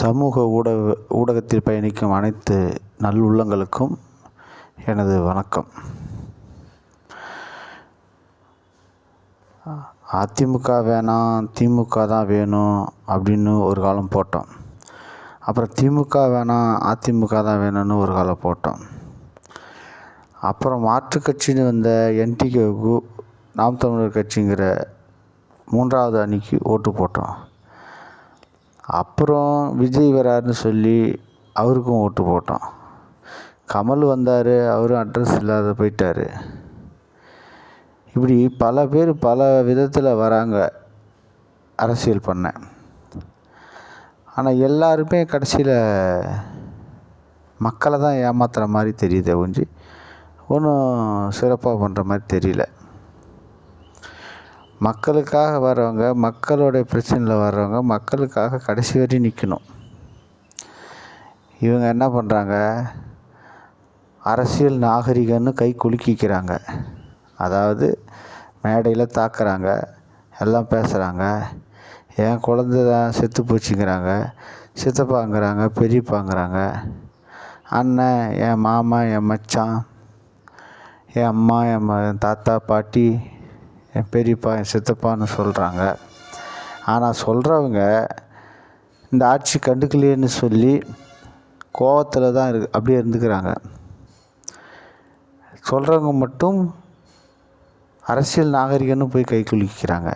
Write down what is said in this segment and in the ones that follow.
சமூக ஊடக ஊடகத்தில் பயணிக்கும் அனைத்து நல்லுள்ளங்களுக்கும் எனது வணக்கம். அதிமுக வேணாம் திமுக தான் வேணும் அப்படின்னு ஒரு காலம் போட்டோம். அப்புறம் திமுக வேணாம் அதிமுக தான் வேணும்னு ஒரு காலம் போட்டோம். அப்புறம் மாற்றுக் கட்சின்னு வந்த என்டிகேவுக்கு நாம் தமிழர் கட்சிங்கிற மூன்றாவது அணிக்கு ஓட்டு போட்டோம். அப்புறம் விஜய் வராருன்னு சொல்லி அவருக்கும் ஓட்டு போட்டோம். கமல் வந்தார் அவரும் அட்ரஸ் இல்லாத போயிட்டார். இப்படி பல பேர் பல விதத்தில் வராங்க அரசியல் பண்ண. ஆனால் எல்லாருமே கடைசியில் மக்களை தான் ஏமாத்துகிற மாதிரி தெரியுதே ஒழிஞ்சு ஒன்றும் சிறப்பாக பண்ணுற மாதிரி தெரியல. மக்களுக்காக வர்றவங்க மக்களுடைய பிரச்சனையில் வர்றவங்க மக்களுக்காக கடைசி வரையும் நிற்கணும் இவங்க என்ன பண்ணுறாங்க அரசியல் நாகரிகன்னு கை குலுக்கிக்கிறாங்க. அதாவது மேடையில் தாக்குறாங்க எல்லாம் பேசுகிறாங்க என் குழந்த தான் செத்து போச்சுங்கிறாங்க சித்தப்பாங்கிறாங்க பெரியப்பாங்கிறாங்க. அண்ணன் என் மாமா என் மச்சான் என் அம்மா என் தாத்தா பாட்டி என் பெரியப்பா என் சித்தப்பான்னு சொல்கிறாங்க ஆனால் சொல்கிறவங்க இந்த ஆட்சி கண்டுக்கலையேன்னு சொல்லி கோவத்தில் தான் இரு அப்படியே இருந்துக்கிறாங்க. சொல்கிறவங்க மட்டும் அரசியல் நாகரிகன்னு போய் கை குலுக்கிக்கிறாங்க.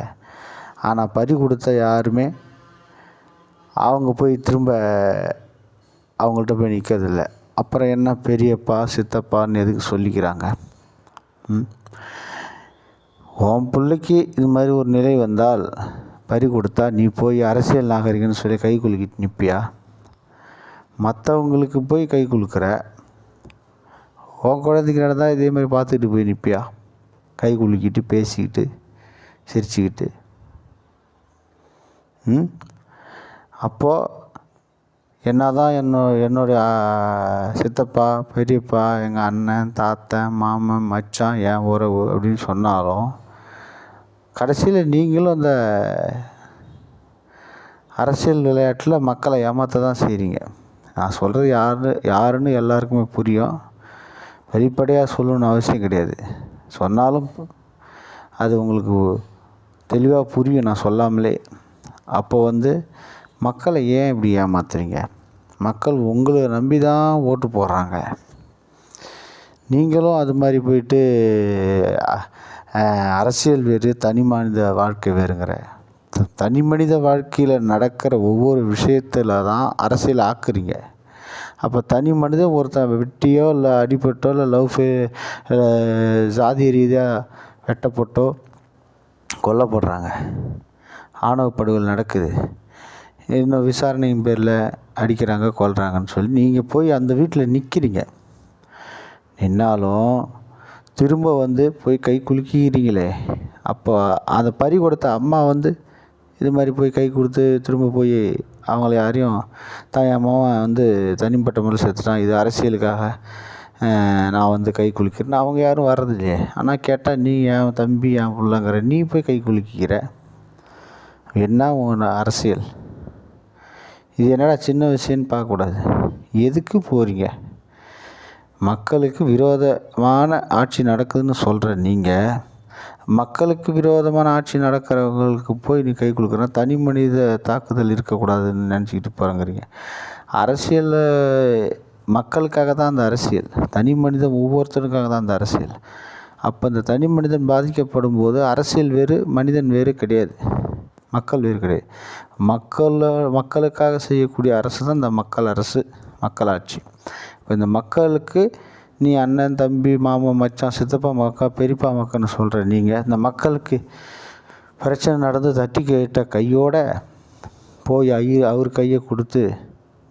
ஆனால் பறி கொடுத்த யாருமே அவங்க போய் திரும்ப அவங்கள்ட்ட போய் நிற்கிறதில்ல அப்புறம் என்ன பெரியப்பா சித்தப்பான்னு எதுக்கு சொல்லிக்கிறாங்க? ம்? உன் பிள்ளைக்கு இது மாதிரி ஒரு நிலை வந்தால் பறி கொடுத்தா நீ போய் அரசியல் நாகரிகன்னு சொல்லி கை குலுக்கிட்டு நிற்பியா மற்றவங்களுக்கு போய் கை குலுக்கிற? உன் குழந்தைக்கு நடந்தால் இதே மாதிரி பார்த்துக்கிட்டு போய் நிற்பியா கை குலுக்கிட்டு பேசிக்கிட்டு சிரிச்சுக்கிட்டு. ம்? அப்போது என்ன தான் என்னோ என்னுடைய சித்தப்பா பெரியப்பா எங்கள் அண்ணன் தாத்தன் மாமன் மச்சான் என் உறவு அப்படின்னு சொன்னாலும் கடைசியில் நீங்களும் அந்த அரசியல் விளையாட்டில் மக்களை ஏமாற்ற தான் செய்கிறீங்க நான் சொல்கிறது யாருன்னு யாருன்னு எல்லாருக்குமே புரியும். வெளிப்படையாக சொல்லணும்னு அவசியம் கிடையாது. சொன்னாலும் அது உங்களுக்கு தெளிவாக புரியும். நான் சொல்லாமலே. அப்போ வந்து மக்களை ஏன் இப்படி ஏமாத்துறீங்க? மக்கள் உங்களை நம்பி தான் ஓட்டு போடுறாங்க. நீங்களும் அது மாதிரி போயிட்டு அரசியல் வேறு தனி மனித வாழ்க்கை வேறுங்கிற. தனி மனித வாழ்க்கையில் நடக்கிற ஒவ்வொரு விஷயத்தில் தான் அரசியல் ஆக்குறீங்க. அப்போ தனி மனிதன் ஒருத்தன் வெட்டியோ இல்லை அடிபட்டோ இல்லை லவ் ஃபே ஜாதி ரீதியாக வெட்டப்பட்டோ கொல்லப்படுறாங்க. ஆணவ படுகொலை நடக்குது. இன்னும் விசாரணையின் பேரில் அடிக்கிறாங்க கொல்கிறாங்கன்னு சொல்லி நீங்கள் போய் அந்த வீட்டில் நிற்கிறீங்க நின்னாலும் திரும்ப வந்து போய் கை குலுக்கிறீங்களே அப்போ அந்த பறி கொடுத்த அம்மா வந்து இது மாதிரி போய் கை கொடுத்து திரும்ப போய் அவங்கள யாரையும் தான் என் மகன் வந்து தனிப்பட்ட முறையில் செத்துட்டான் இது அரசியலுக்காக நான் வந்து கை குலுக்கிறேன் அவங்க யாரும் வர்றதில்லையே. ஆனால் கேட்டால் நீ என் தம்பி என் பிள்ளைங்கிற நீ போய் கை குலுக்கிக்கிற? என்ன உன் அரசியல்? இது என்னடா சின்ன விஷயம்னு பார்க்கக்கூடாது. எதுக்கு போகிறீங்க மக்களுக்கு விரோதமான ஆட்சி நடக்குதுன்னு சொல்கிற நீங்கள் மக்களுக்கு விரோதமான ஆட்சி நடக்கிறவங்களுக்கு போய் நீ கை கொடுக்குறனா தனி மனித தாக்குதல் இருக்கக்கூடாதுன்னு நினச்சிக்கிட்டு போகிறேங்கிறீங்க அரசியல் மக்களுக்காக தான் அந்த அரசியல். தனி மனிதன் ஒவ்வொருத்தருக்காக தான் அந்த அரசியல். அப்போ இந்த தனி மனிதன் பாதிக்கப்படும் போது அரசியல் வேறு மனிதன் வேறு கிடையாது. மக்கள் வேறு கிடையாது. மக்கள் மக்களுக்காக செய்யக்கூடிய அரசு தான் இந்த மக்கள் அரசு மக்களாட்சி. இந்த மக்களுக்கு நீ அண்ணன் தம்பி மாமன் மச்சான் சித்தப்பா மக்கா பெரியப்பா மக்கான்னு சொல்கிற நீங்கள் இந்த மக்களுக்கு பிரச்சனை நடந்து தட்டி கேட்ட கையோட போய் ஐய அவர் கையை கொடுத்து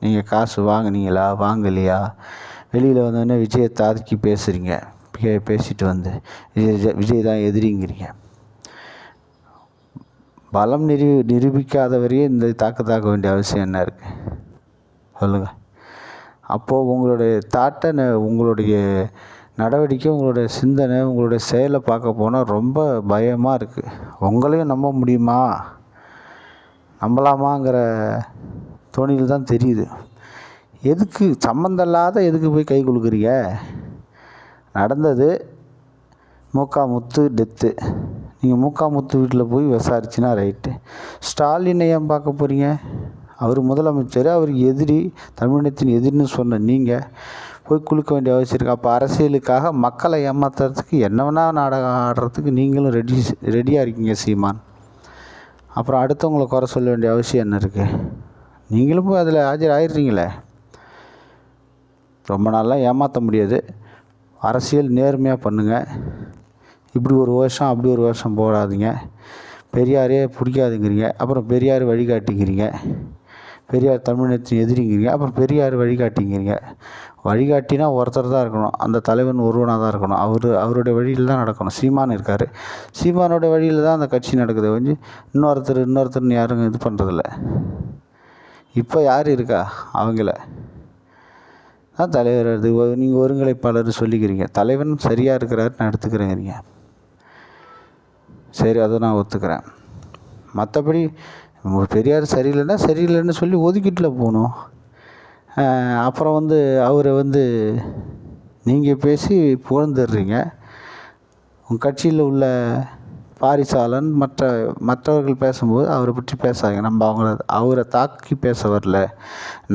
நீங்கள் காசு வாங்கினீங்களா வாங்கலையா? வெளியில் வந்தோடனே விஜயை தாக்கி பேசுகிறீங்க பே பேசிட்டு வந்து விஜய் விஜய் தான் எதிரிங்கிறீங்க. பலம் நிரூ நிரூபிக்காத வரையும் இந்த தாக்கு தாக்க வேண்டிய அவசியம் என்ன இருக்குது சொல்லுங்கள் அப்போது உங்களுடைய தாட்டை உங்களுடைய நடவடிக்கை உங்களுடைய சிந்தனை உங்களுடைய செயலை பார்க்க போனால் ரொம்ப பயமாக இருக்குது உங்களையும் நம்ப முடியுமா? நம்பலாமாங்கிற தோணியில் தான் தெரியுது. எதுக்கு சம்மந்தம் இல்லாத எதுக்கு போய் கை கொடுக்குறீங்க நடந்தது மூக்காமுத்து டெத்து. நீங்கள் மூக்காமுத்து வீட்டில் போய் விசாரிச்சுன்னா ரைட்டு. ஸ்டாலினை ஏன் பார்க்க போகிறீங்க அவர் முதலமைச்சர் அவர் எதிரி தமிழினத்தின் எதிரின்னு சொன்ன நீங்கள் போய் குளிக்க வேண்டிய அவசியம் இருக்குது அப்போ அரசியலுக்காக மக்களை ஏமாத்துறதுக்கு என்ன வேணால் நாடகம் ஆடுறதுக்கு நீங்களும் ரெடி ரெடியாக இருக்கீங்க சீமான். அப்புறம் அடுத்தவங்களை குறை சொல்ல வேண்டிய அவசியம் என்ன இருக்குது நீங்களும் போய் அதில் ஆஜர் ஆயிடுறீங்களே? ரொம்ப நாளெலாம் ஏமாற்ற முடியாது. அரசியல் நேர்மையாக பண்ணுங்கள் இப்படி ஒரு வருஷம் அப்படி ஒரு வருஷம் போடாதீங்க. பெரியாரே பிடிக்காதுங்கிறீங்க. அப்புறம் பெரியார் வழிகாட்டிங்கிறீங்க பெரியார் தமிழினத்தின் எதிரிங்கிறீங்க. அப்புறம் பெரியார் வழிகாட்டிங்கிறீங்க. வழிகாட்டினா ஒருத்தர் தான் இருக்கணும். அந்த தலைவன் ஒருவனாக தான் இருக்கணும். அவர் அவருடைய வழியில் தான் நடக்கணும். சீமான் இருக்கார். சீமானோட வழியில் தான் அந்த கட்சி நடக்குது வந்து இன்னொருத்தர் இன்னொருத்தர்னு யாரும் இது பண்ணுறதில்ல இப்போ யார் இருக்கா? அவங்கள. தான் தலைவர் அது. நீங்கள் ஒருங்கிணைப்பாளர் சொல்லிக்கிறீங்க. தலைவன் சரியாக இருக்கிறாரு நான் எடுத்துக்கிறேங்கிறீங்க. சரி அதை நான் ஒத்துக்கிறேன். மற்றபடி பெரியார் சரியில்லைன்னா சரியில்லைன்னு சொல்லி ஒதுக்கிட்டுல போகணும். அப்புறம் வந்து அவரை வந்து நீங்கள் பேசி புகழ்ந்துடுறீங்க. உங்கள் கட்சியில் உள்ள பாரிசாலன் மற்ற மற்றவர்கள் பேசும்போது அவரை பற்றி பேசாதீங்க. நம்ம அவங்கள அவரை தாக்கி பேச வரல.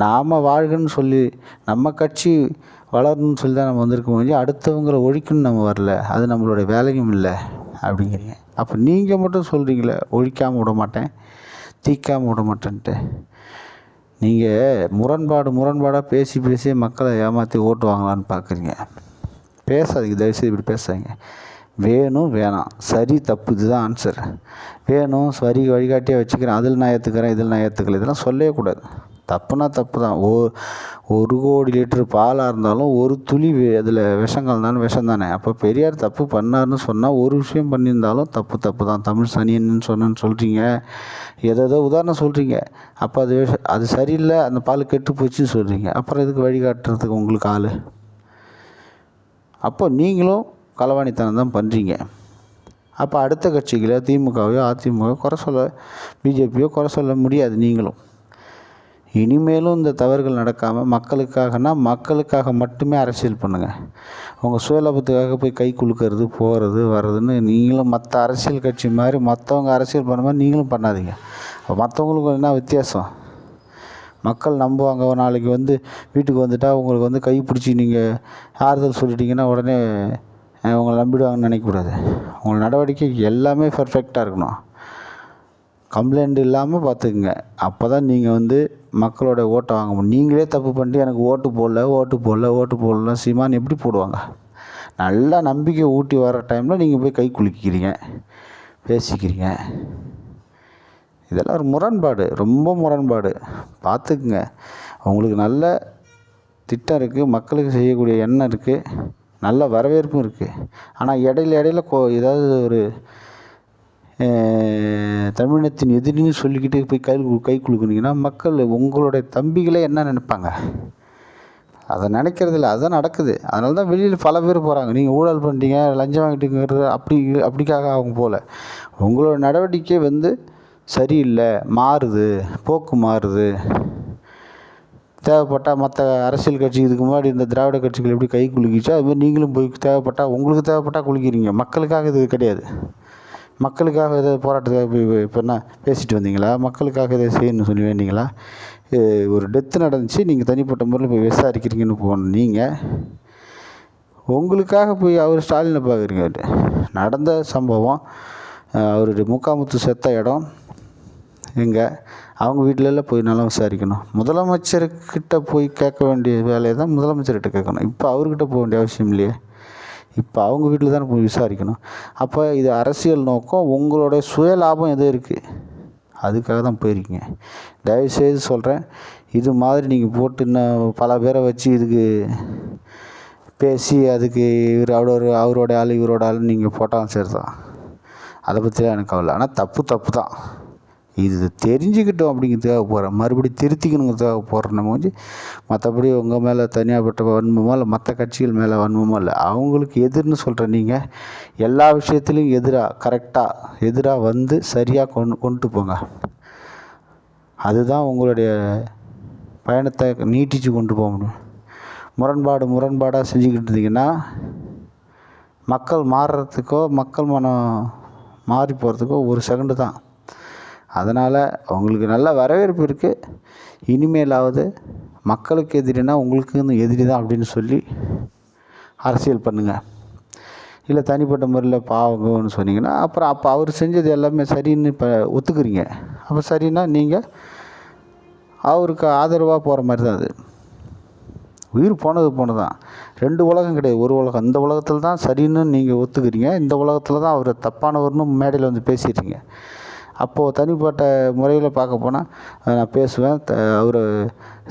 நாம் வாழ்கன்னு சொல்லி நம்ம கட்சி வளரணும்னு சொல்லி தான் நம்ம வந்திருக்க ஒழிஞ்சு அடுத்தவங்கள ஒழிக்கணும்னு நம்ம வரல. அது நம்மளுடைய வேலையும் இல்லை. அப்படிங்கிறீங்க. அப்போ நீங்கள் மட்டும் சொல்கிறீங்களே ஒழிக்காமல் விட மாட்டேன். தீக்காமல் விட மாட்டேன்ட்டு. நீங்கள் முரண்பாடு முரண்பாடாக பேசி பேசி மக்களை ஏமாற்றி ஓட்டு வாங்கலான்னு பார்க்குறீங்க பேசாதீங்க தயவுசெய்து இப்படி பேசாதீங்க. வேணும் வேணாம். சரி தப்பு. இதுதான் ஆன்சர் வேணும் சரி வழிகாட்டியாக வச்சுக்கிறேன். அதில் நான் ஏற்றுக்கிறேன் இதில் நான் ஏற்றுக்கல இதெல்லாம் சொல்லவே கூடாது. தப்புனா தப்பு தான். ஓ ஒரு கோடி லிட்டரு பாலாக இருந்தாலும் ஒரு துளி அதில் விஷம் கலந்தாலும் விஷம் தானே. அப்போ பெரியார் தப்பு பண்ணார்னு சொன்னால் ஒரு விஷயம் பண்ணியிருந்தாலும் தப்பு தப்பு தான். தமிழ் சனியன்னு சொன்னேன்னு சொல்கிறீங்க ஏதேதோ உதாரணம் சொல்கிறீங்க அப்போ அது விஷ அது சரியில்லை அந்த பால் கெட்டு போச்சுன்னு சொல்கிறீங்க அப்புறம் இதுக்கு வழிகாட்டுறதுக்கு உங்களுக்கு ஆள்? அப்போ நீங்களும் களவாணித்தனம் தான் பண்ணுறீங்க அப்போ அடுத்த கட்சிகளை திமுகவையோ அதிமுகவோ குறை சொல்ல பிஜேபியோ குறை சொல்ல முடியாது நீங்களும். இனிமேலும் இந்த தவறுகள் நடக்காமல் மக்களுக்காகனா மக்களுக்காக மட்டுமே அரசியல் பண்ணுங்கள் உங்கள் சுயலாபத்துக்காக போய் கை குலுக்கிறது போகிறது வர்றதுன்னு நீங்களும் மற்ற அரசியல் கட்சி மாதிரி மற்றவங்க அரசியல் பண்ண மாதிரி நீங்களும் பண்ணாதீங்க. அப்போ மற்றவங்களுக்கு என்ன வித்தியாசம்? மக்கள் நம்புவாங்க. நாளைக்கு வந்து வீட்டுக்கு வந்துட்டால் உங்களுக்கு வந்து கை பிடிச்சி நீங்கள் ஆறுதல் சொல்லிட்டீங்கன்னா உடனே உங்களை நம்பிடுவாங்கன்னு நினைக்கக்கூடாது. உங்கள் நடவடிக்கை எல்லாமே பர்ஃபெக்டாக இருக்கணும். கம்ப்ளைண்ட் இல்லாமல் பார்த்துக்குங்க. அப்போ தான் நீங்கள் வந்து மக்களோட ஓட்டை வாங்க முடியும். நீங்களே தப்பு பண்ணிட்டு எனக்கு ஓட்டு போடல ஓட்டு போடல ஓட்டு போடல சீமான் எப்படி போடுவாங்க? நல்லா நம்பிக்கை ஊட்டி வர டைமில் நீங்கள் போய் கை குலுக்கிக்கிறீங்க பேசிக்கிறீங்க. இதெல்லாம் ஒரு முரண்பாடு ரொம்ப முரண்பாடு. பார்த்துக்குங்க. உங்களுக்கு நல்ல திட்டம் இருக்குது மக்களுக்கு செய்யக்கூடிய எண்ணம் இருக்குது நல்ல வரவேற்பும் இருக்குது ஆனால் இடையில இடையில கோ ஏதாவது ஒரு தமிழினத்தின் எதிரின்னு சொல்லிக்கிட்டு போய் கை கை குலுக்குனீங்கன்னா மக்கள் உங்களுடைய தம்பிகளே என்ன நினைப்பாங்க? அதை நினைக்கிறதில்ல அதுதான் நடக்குது. அதனால தான் வெளியில் பல பேர் போகிறாங்க நீங்கள் ஊழல் பண்ணிட்டீங்க லஞ்சம் வாங்கிட்டுங்கிறது அப்படி அப்படிக்காக அவங்க போகல உங்களோட நடவடிக்கை வந்து சரியில்லை மாறுது போக்கு மாறுது. தேவைப்பட்டால் மற்ற அரசியல் கட்சி இதுக்கு முன்னாடி இந்த திராவிட கட்சிகள் எப்படி கை குலுக்கிச்சோ அதுமாதிரி நீங்களும் போய் தேவைப்பட்டால் உங்களுக்கு தேவைப்பட்டால் குலுக்கிறீங்க. மக்களுக்காக இது கிடையாது. மக்களுக்காக ஏதோ போராட்டத்துக்காக போய் இப்போ என்ன பேசிட்டு வந்தீங்களா? மக்களுக்காக இதை செய்யணும்னு சொல்லி வேண்டிங்களா? ஒரு டெத்து நடந்துச்சு நீங்கள் தனிப்பட்ட முறையில் போய் விசாரிக்கிறீங்கன்னு போகணும் நீங்கள் உங்களுக்காக போய் அவர் ஸ்டாலினை பார்க்குறீங்க நடந்த சம்பவம் அவருடைய முக்காமுத்து செத்த இடம் எங்கே அவங்க வீட்டிலலாம் போய் நல்லா விசாரிக்கணும். முதலமைச்சர்கிட்ட போய் கேட்க வேண்டிய வேலையை தான் முதலமைச்சர்கிட்ட கேட்கணும். இப்போ அவர்கிட்ட போக வேண்டிய அவசியம் இல்லையே. இப்போ அவங்க வீட்டில் தானே போய் விசாரிக்கணும். அப்போ இது அரசியல் நோக்கம் உங்களுடைய சுய லாபம் எதுவும் இருக்குது அதுக்காக தான் போயிருக்கீங்க. தயவுசெய்து சொல்கிறேன் இது மாதிரி நீங்கள் போட்டு இன்னும் பல பேரை வச்சு இதுக்கு பேசி அதுக்கு இவர் அவரோட அவரோட ஆள் இவரோட ஆள் நீங்கள் போட்டாலும் சரி தான் அதை பற்றிலாம் எனக்கு கவலை ஆனால் தப்பு தப்பு தான். இது தெரிஞ்சுக்கிட்டோம் அப்படிங்கிறதுக்காக போகிறேன் மறுபடியும் திருத்திக்கணுங்கிறதுக்காக போகிறேன் நம்ம வந்து மற்றபடி உங்கள் மேலே தனியாகப்பட்ட வன்மமோ இல்லை மற்ற கட்சிகள் மேலே வன்மமோ இல்லை அவங்களுக்கு எதிர்னு சொல்கிறேன் நீங்கள் எல்லா விஷயத்துலையும் எதிராக கரெக்டாக எதிராக வந்து சரியாக கொண்டு கொண்டு போங்க. அதுதான் உங்களுடைய பயணத்தை நீட்டிச்சு கொண்டு போக முடியும். முரண்பாடு முரண்பாடாக செஞ்சுக்கிட்டு இருந்தீங்கன்னா மக்கள் மாறுறதுக்கோ மக்கள் மனம் மாறி போகிறதுக்கோ ஒரு செகண்டு தான். அதனால் உங்களுக்கு நல்ல வரவேற்பு இருக்குது இனிமேலாவது மக்களுக்கு எதிரினா உங்களுக்கு எதிரி தான் அப்படின்னு சொல்லி அரசியல் பண்ணுங்கள் இல்லை தனிப்பட்ட முறையில் பாவங்கன்னு சொன்னீங்கன்னா அப்புறம் அப்போ அவர் செஞ்சது எல்லாமே சரின்னு இப்போ ஒத்துக்கிறீங்க. அப்போ சரின்னா நீங்கள் அவருக்கு ஆதரவாக போகிற மாதிரி தான் அது. உயிர் போனது போனதான் ரெண்டு உலகம் கிடையாது. ஒரு உலகம். இந்த உலகத்தில் தான் சரின்னு நீங்கள் ஒத்துக்கிறீங்க. இந்த உலகத்தில் தான் அவர் தப்பானவர்னு மேடையில் வந்து பேசிடுறீங்க அப்போது தனிப்பட்ட முறையில் பார்க்க போனால் நான் பேசுவேன். த அவரை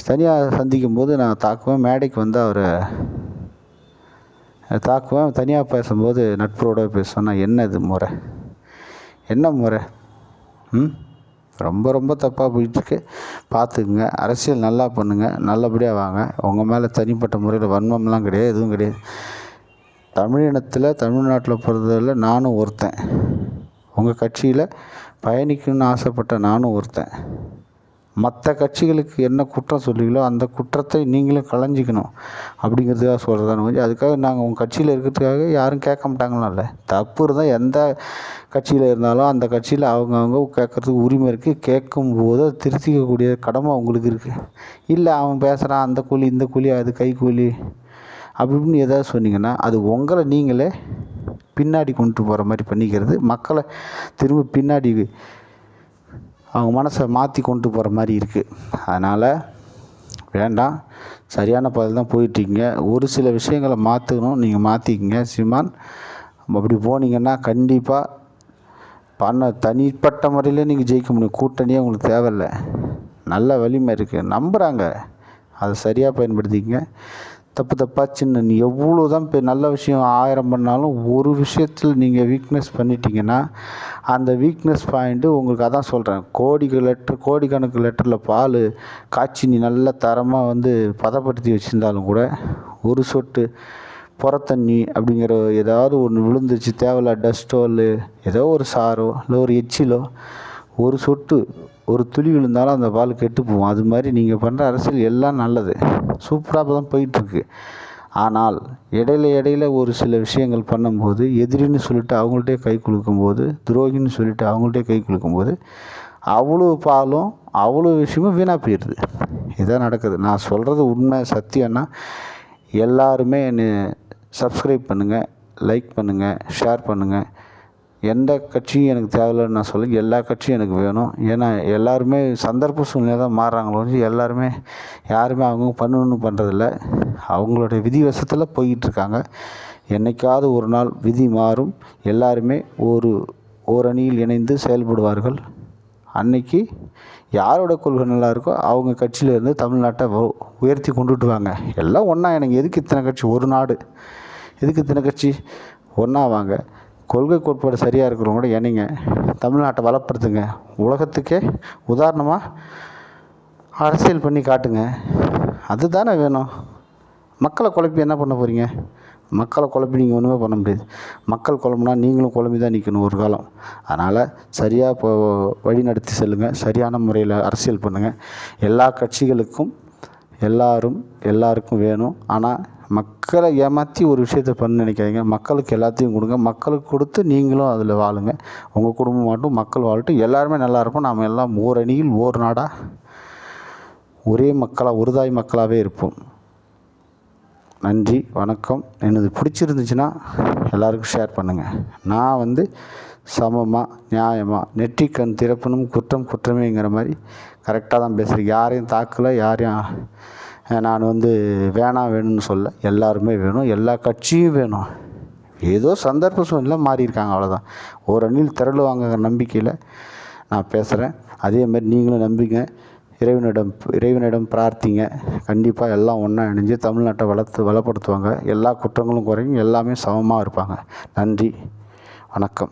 தனியாக சந்திக்கும் போது நான் தாக்குவேன். மேடைக்கு வந்து அவரை தாக்குவேன். தனியாக பேசும்போது நட்போட பேசுவேன். நான் என்ன இது முறை? என்ன முறை? ம்? ரொம்ப ரொம்ப தப்பாக போயிட்டுருக்கு. பார்த்துக்குங்க. அரசியல் நல்லா பண்ணுங்கள் நல்லபடியாக வாங்க. உங்கள் மேலே தனிப்பட்ட முறையில் வன்மம்லாம் கிடையாது. எதுவும் கிடையாது. தமிழினத்தில் தமிழ்நாட்டில் பிறந்ததில் நானும் ஒருத்தன். உங்கள் கட்சியில் பயணிக்கணும்னு ஆசைப்பட்ட நானும் ஒருத்தன். மற்ற கட்சிகளுக்கு என்ன குற்றம் சொல்லுவீங்களோ அந்த குற்றத்தை நீங்களும் களைஞ்சிக்கணும் அப்படிங்கிறதுக்காக சொல்கிறதான கொஞ்சம் அதுக்காக நாங்கள் உங்கள் கட்சியில் இருக்கிறதுக்காக யாரும் கேட்க மாட்டாங்களாம்ல. தப்பு இருந்தால் எந்த கட்சியில் இருந்தாலும் அந்த கட்சியில் அவங்கவுங்க கேட்குறதுக்கு உரிமை இருக்குது கேட்கும்போது அதை திருத்திக்கக்கூடிய கடமை அவங்களுக்கு இருக்குது இல்லை அவன் பேசுகிறான் அந்த கூலி இந்த கூலி அது கை கூலி அப்படி இப்படின்னு ஏதாவது சொன்னீங்கன்னா அது உங்களை நீங்களே பின்னாடி கொண்டு போகிற மாதிரி பண்ணிக்கிறது. மக்களை திரும்ப பின்னாடி அவங்க மனசை மாற்றி கொண்டு போகிற மாதிரி இருக்குது அதனால் வேண்டாம். சரியான பதில் தான் போயிட்டுருக்கீங்க. ஒரு சில விஷயங்களை மாற்றணும் நீங்கள் மாற்றிக்கிங்க சிமான். அப்படி போனீங்கன்னா கண்டிப்பாக பண்ண தனிப்பட்ட முறையில் நீங்கள் ஜெயிக்க முடியும். கூட்டணியே உங்களுக்கு தேவையில்லை. நல்ல வலிமை இருக்குது நம்புகிறாங்க அதை சரியாக பயன்படுத்திக்கங்க. தப்பு தப்பாக சின்ன நீ எவ்வளோ தான் இப்போ நல்ல விஷயம் ஆயிரம் பண்ணாலும் ஒரு விஷயத்தில் நீங்கள் வீக்னஸ் பண்ணிட்டீங்கன்னா அந்த வீக்னஸ் பாயிண்ட்டு உங்களுக்கு அதான் சொல்கிறேன் கோடிக்கு லெட்ரு கோடிக்கணக்கு லெட்டரில் பால் காய்ச்சி நீ நல்ல தரமாக வந்து பதப்படுத்தி வச்சுருந்தாலும் கூட ஒரு சொட்டு புறத்தண்ணி அப்படிங்கிற ஏதாவது ஒன்று விழுந்துருச்சு தேவையில்ல டஸ்ட்டோ இல்லை ஏதோ ஒரு சாரோ இல்லை ஒரு எச்சிலோ ஒரு சொட்டு ஒரு துளி விழுந்தாலும் அந்த பால் கெட்டு போகும். அது மாதிரி நீங்கள் பண்ணுற அரசியல் எல்லாம் நல்லது. சூப்பராக தான் போயிட்டுருக்கு. ஆனால் இடையில இடையில ஒரு சில விஷயங்கள் பண்ணும்போது எதிரின்னு சொல்லிட்டு அவங்கள்ட்டே கை குலுக்கும்போது துரோகின்னு சொல்லிட்டு அவங்கள்ட்டே கை குலுக்கும்போது அவ்வளோ பாலும் அவ்வளோ விஷயமும் வீணாக போயிடுது. இதான் நடக்குது. நான் சொல்கிறது உண்மை சத்தியம்னா எல்லாருமே என்னை சப்ஸ்கிரைப் பண்ணுங்கள் லைக் பண்ணுங்கள் ஷேர் பண்ணுங்கள் எந்த கட்சியும் எனக்கு தேவையில்லைன்னு நான் சொல்லி எல்லா கட்சியும் எனக்கு வேணும். ஏன்னா எல்லாருமே சந்தர்ப்ப சூழ்நிலை தான் மாறுறாங்களோ ஒழிஞ்சு எல்லாருமே யாருமே அவங்க பண்ணணும்னு பண்ணுறதில்ல அவங்களுடைய விதி வசத்தில் போய்கிட்டுருக்காங்க என்னைக்காவது ஒரு நாள் விதி மாறும். எல்லாருமே ஒரு ஓரணியில் இணைந்து செயல்படுவார்கள். அன்னைக்கு யாரோட கொள்கை நல்லா இருக்கோ அவங்க கட்சியிலேருந்து தமிழ்நாட்டை உயர்த்தி கொண்டுட்டு வாங்க எல்லாம் ஒன்றா எனக்கு எதுக்கு இத்தனை கட்சி? ஒரு நாடு. எதுக்கு இத்தனை கட்சி? ஒன்றா வாங்க கொள்கை கோட்பாடு சரியாக இருக்கிறவங்க கூட இணைங்க. தமிழ்நாட்டை வளப்படுத்துங்க. உலகத்துக்கே உதாரணமாக அரசியல் பண்ணி காட்டுங்க. அதுதானே வேணும். மக்களை குழப்பி என்ன பண்ண போகிறீங்க மக்களை குழப்பி நீங்கள் ஒன்றுமே பண்ண முடியாது. மக்கள் குழம்புனா நீங்களும் குழம்பி தான் நிற்கணும் ஒரு காலம். அதனால் சரியாக இப்போ வழி நடத்தி செல்லுங்கள் சரியான முறையில் அரசியல் பண்ணுங்கள் எல்லா கட்சிகளுக்கும் எல்லாரும் எல்லாருக்கும் வேணும். ஆனால் மக்களை ஏமாற்றி ஒரு விஷயத்தை பண்ண நினைக்காதீங்க. மக்களுக்கு எல்லாத்தையும் கொடுங்க. மக்களுக்கு கொடுத்து நீங்களும் அதில் வாழுங்க. உங்கள் குடும்பம் மட்டும் மக்கள் வாழட்டும். எல்லாருமே நல்லா இருப்போம். நாம் எல்லாம் ஓரணியில் ஓர் நாடாக ஒரே மக்களாக ஒரு தாய் மக்களாகவே இருப்போம். நன்றி வணக்கம். எனது பிடிச்சிருந்துச்சுன்னா எல்லாருக்கும் ஷேர் பண்ணுங்கள் நான் வந்து சமமாக நியாயமாக நெற்றிக்கண் திறப்பனும் குற்றம் குற்றமேங்கிற மாதிரி கரெக்டாக தான் பேசுகிறேன் யாரையும் தாக்கலை யாரையும் நான் வந்து வேணாம் வேணும்னு சொல்ல எல்லாருமே வேணும் எல்லா கட்சியும் வேணும். ஏதோ சந்தர்ப்ப சூழ்நிலை மாறியிருக்காங்க அவ்வளோதான் ஒரு அணில் திரளுவாங்க நம்பிக்கையில் நான் பேசுகிறேன் அதே மாதிரி நீங்களும் நம்பிங்க. இறைவனிடம் இறைவனிடம் பிரார்த்திங்க. கண்டிப்பாக எல்லாம் ஒன்றா இணைஞ்சு தமிழ்நாட்டை வளர்த்து வளப்படுத்துவாங்க. எல்லா குற்றங்களும் குறையும் எல்லாமே சமமாக இருப்பாங்க. நன்றி. வணக்கம்.